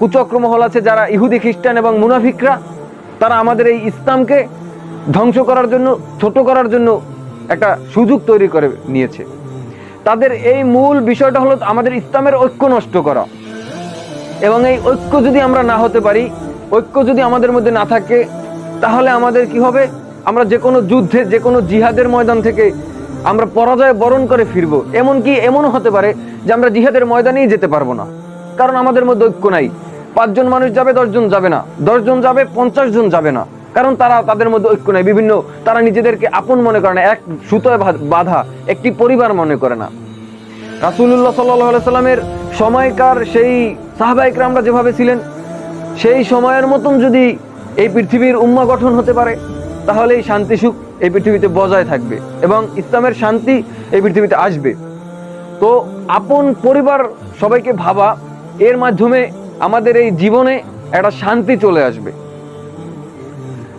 কুচক্র মহল আছে যারা ইহুদি, খ্রিস্টান এবং মুনাফিকরা, তারা আমাদের এই ইসলামকে ধ্বংস করার জন্য, ছোট করার জন্য একটা সুযোগ তৈরি করে নিয়েছে। তাদের এই মূল বিষয়টা হলো আমাদের ইসলামের ঐক্য নষ্ট করা। এবং এই ঐক্য যদি আমরা না হতে পারি, ঐক্য যদি আমাদের মধ্যে না থাকে, তাহলে আমাদের কি হবে? আমরা যে কোনো যুদ্ধে, যে কোনো জিহাদের ময়দান থেকে আমরা পরাজয় বরণ করে ফিরবো। এমনকি এমনও হতে পারে যে আমরা জিহাদের ময়দানেই যেতে পারব না। কারণ আমাদের মধ্যে ঐক্য নাই। পাঁচজন মানুষ যাবে, দশজন যাবে না। দশজন যাবে পঞ্চাশ জন যাবে না। কারণ তারা তাদের মধ্যে ঐক্য নাই। বিভিন্ন তারা নিজেদেরকে আপন মনে করে না, এক সুতোয় বাঁধা একটি পরিবার মনে করে না। রাসুল্লাহ সাল্লাহ সাল্লামের সময়কার সেই সাহাবাহিকরা আমরা যেভাবে ছিলেন, সেই সময়ের মতন যদি এই পৃথিবীর উম্মা গঠন হতে পারে তাহলে এই শান্তি সুখ এই পৃথিবীতে বজায় থাকবে এবং ইসলামের শান্তি এই পৃথিবীতে আসবে। তো আপন পরিবার সবাইকে ভাবা এর মাধ্যমে আমাদের এই জীবনে একটা শান্তি চলে আসবে।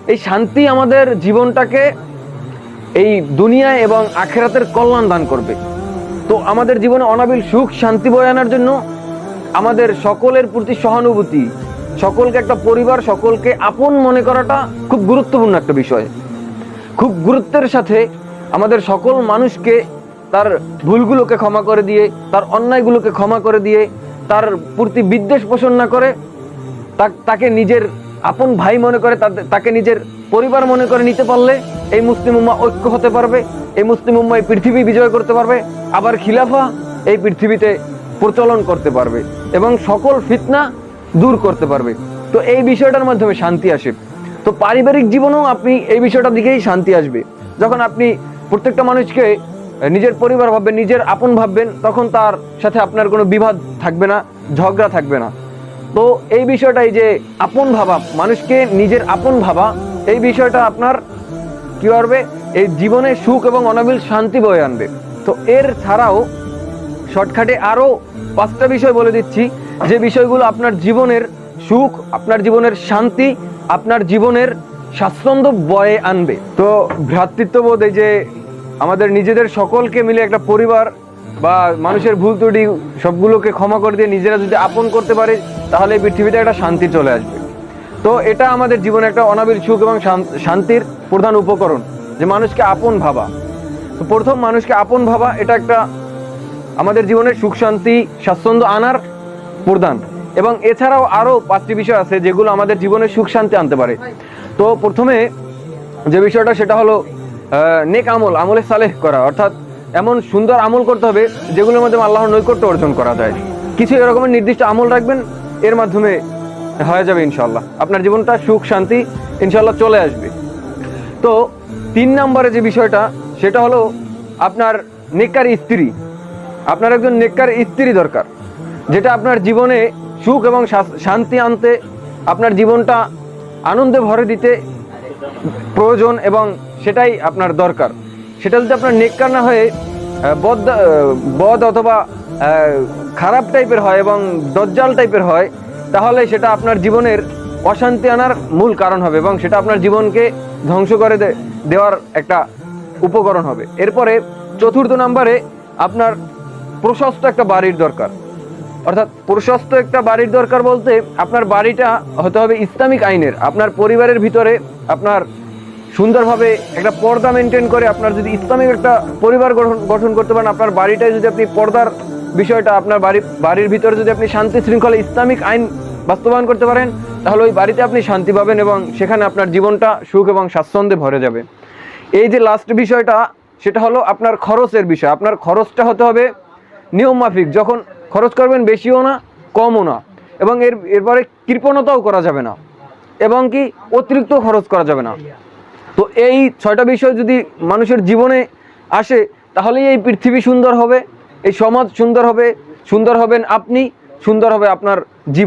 এই শান্তি আমাদের জীবনটাকে এই দুনিয়ায় এবং আখেরাতের কল্যাণ দান করবে। তো আমাদের জীবনে অনাবিল সুখ, শান্তি বয়ে আনার জন্য আমাদের সকলের প্রতি সহানুভূতি, সকলকে একটা পরিবার, সকলকে আপন মনে করাটা খুব গুরুত্বপূর্ণ একটা বিষয়। খুব গুরুত্বের সাথে আমাদের সকল মানুষকে তার ভুলগুলোকে ক্ষমা করে দিয়ে, তার অন্যায়গুলোকে ক্ষমা করে দিয়ে তার প্রতি বিদ্বেষ পোষণ না করে তাকে নিজের আপন ভাই মনে করে তাকে নিজের পরিবার মনে করে নিতে পারলে এই মুসলিম উম্মা ঐক্য হতে পারবে, এই মুসলিম উম্মা এই পৃথিবী বিজয় করতে পারবে, আবার খিলাফা এই পৃথিবীতে প্রচলন করতে পারবে এবং সকল ফিতনা দূর করতে পারবে। তো এই বিষয়টার মাধ্যমে শান্তি আসে। তো পারিবারিক জীবনেও আপনি এই বিষয়টার দিকেই শান্তি আসবে। যখন আপনি প্রত্যেকটা মানুষকে নিজের পরিবার ভাববেন নিজের আপন ভাববেন তখন তার সাথে আপনার কোনো বিবাদ থাকবে না, ঝগড়া থাকবে না। তো এই বিষয়টাই যে আপন ভাবা, মানুষকে নিজের আপন ভাবা, এই বিষয়টা আপনার কি করবে? এই জীবনে সুখ এবং অনাবিল শান্তি বয়ে আনবে। তো এর ছাড়াও শর্টকাটে আরও পাঁচটা বিষয় বলে দিচ্ছি। যে বিষয়গুলো আপনার জীবনের সুখ, আপনার জীবনের শান্তি, আপনার জীবনের স্বাচ্ছন্দ্য বয়ে আনবে। তো ভ্রাতৃত্ববোধ এই যে আমাদের নিজেদের সকলকে মিলে একটা পরিবার বা মানুষের ভুল ত্রুটি সবগুলোকে ক্ষমা করে দিয়ে নিজেরা যদি আপন করতে পারে, তাহলে এই পৃথিবীতে একটা শান্তি চলে আসবে। তো এটা আমাদের জীবনে একটা অনাবিল সুখ এবং শান্তির প্রধান উপকরণ, যে মানুষকে আপন ভাবা। তো প্রথম মানুষকে আপন ভাবা, এটা একটা আমাদের জীবনের সুখ, শান্তি, স্বাচ্ছন্দ্য আনার প্রদান এবং এছাড়াও আরও পাঁচটি বিষয় আছে যেগুলো আমাদের জীবনে সুখ, শান্তি আনতে পারে। তো প্রথমে যে বিষয়টা, সেটা হলো নেক আমল, আমলে সালেহ করা। অর্থাৎ এমন সুন্দর আমল করতে হবে যেগুলোর মাধ্যমে আল্লাহর নৈকট্য অর্জন করা যায়। কিছু এরকমের নির্দিষ্ট আমল রাখবেন, এর মাধ্যমে হয়ে যাবে ইনশাল্লাহ আপনার জীবনটা সুখ, শান্তি ইনশাল্লাহ চলে আসবে। তো তিন নম্বরে যে বিষয়টা, সেটা হলো আপনার নেককার স্ত্রী। আপনার একজন নেককার স্ত্রী দরকার, যেটা আপনার জীবনে সুখ এবং শান্তি আনতে, আপনার জীবনটা আনন্দে ভরে দিতে প্রয়োজন এবং সেটাই আপনার দরকার। সেটা যদি আপনার নেককার না হয়ে বদ বদ অথবা খারাপ টাইপের হয় এবং দজ্জাল টাইপের হয়, তাহলে সেটা আপনার জীবনের অশান্তি আনার মূল কারণ হবে এবং সেটা আপনার জীবনকে ধ্বংস করে দেওয়ার একটা উপকরণ হবে। এরপরে চতুর্থ নম্বরে আপনার প্রশস্ত একটা বাড়ির দরকার। অর্থাৎ প্রশস্ত একটা বাড়ির দরকার বলতে আপনার বাড়িটা হতে হবে ইসলামিক আইনের। আপনার পরিবারের ভিতরে আপনার সুন্দরভাবে একটা পর্দা মেনটেন করে আপনার যদি ইসলামিক একটা পরিবার গঠন গঠন করতে পারেন, আপনার বাড়িটায় যদি আপনি পর্দার বিষয়টা আপনার বাড়ি, বাড়ির ভিতরে যদি আপনি শান্তি শৃঙ্খলা ইসলামিক আইন বাস্তবায়ন করতে পারেন, তাহলে ওই বাড়িতে আপনি শান্তি পাবেন এবং সেখানে আপনার জীবনটা সুখ এবং স্বাচ্ছন্দ্যে ভরে যাবে। এই যে লাস্ট বিষয়টা, সেটা হলো আপনার খরচের বিষয়। আপনার খরচটা হতে হবে নিয়ম মাফিক যখন খরচ করবেন বেশিও না, কমও না। এবং এর, এরপরে কৃপণতাও করা যাবে না। এবং কি অতিরিক্ত খরচ করা যাবে না। তো এই ছয়টা বিষয় যদি মানুষের জীবনে আসে, তাহলেই এই পৃথিবী সুন্দর হবে, এই সমাজ সুন্দর হবে, সুন্দর হবেন আপনি, সুন্দর হবে আপনার জীবন।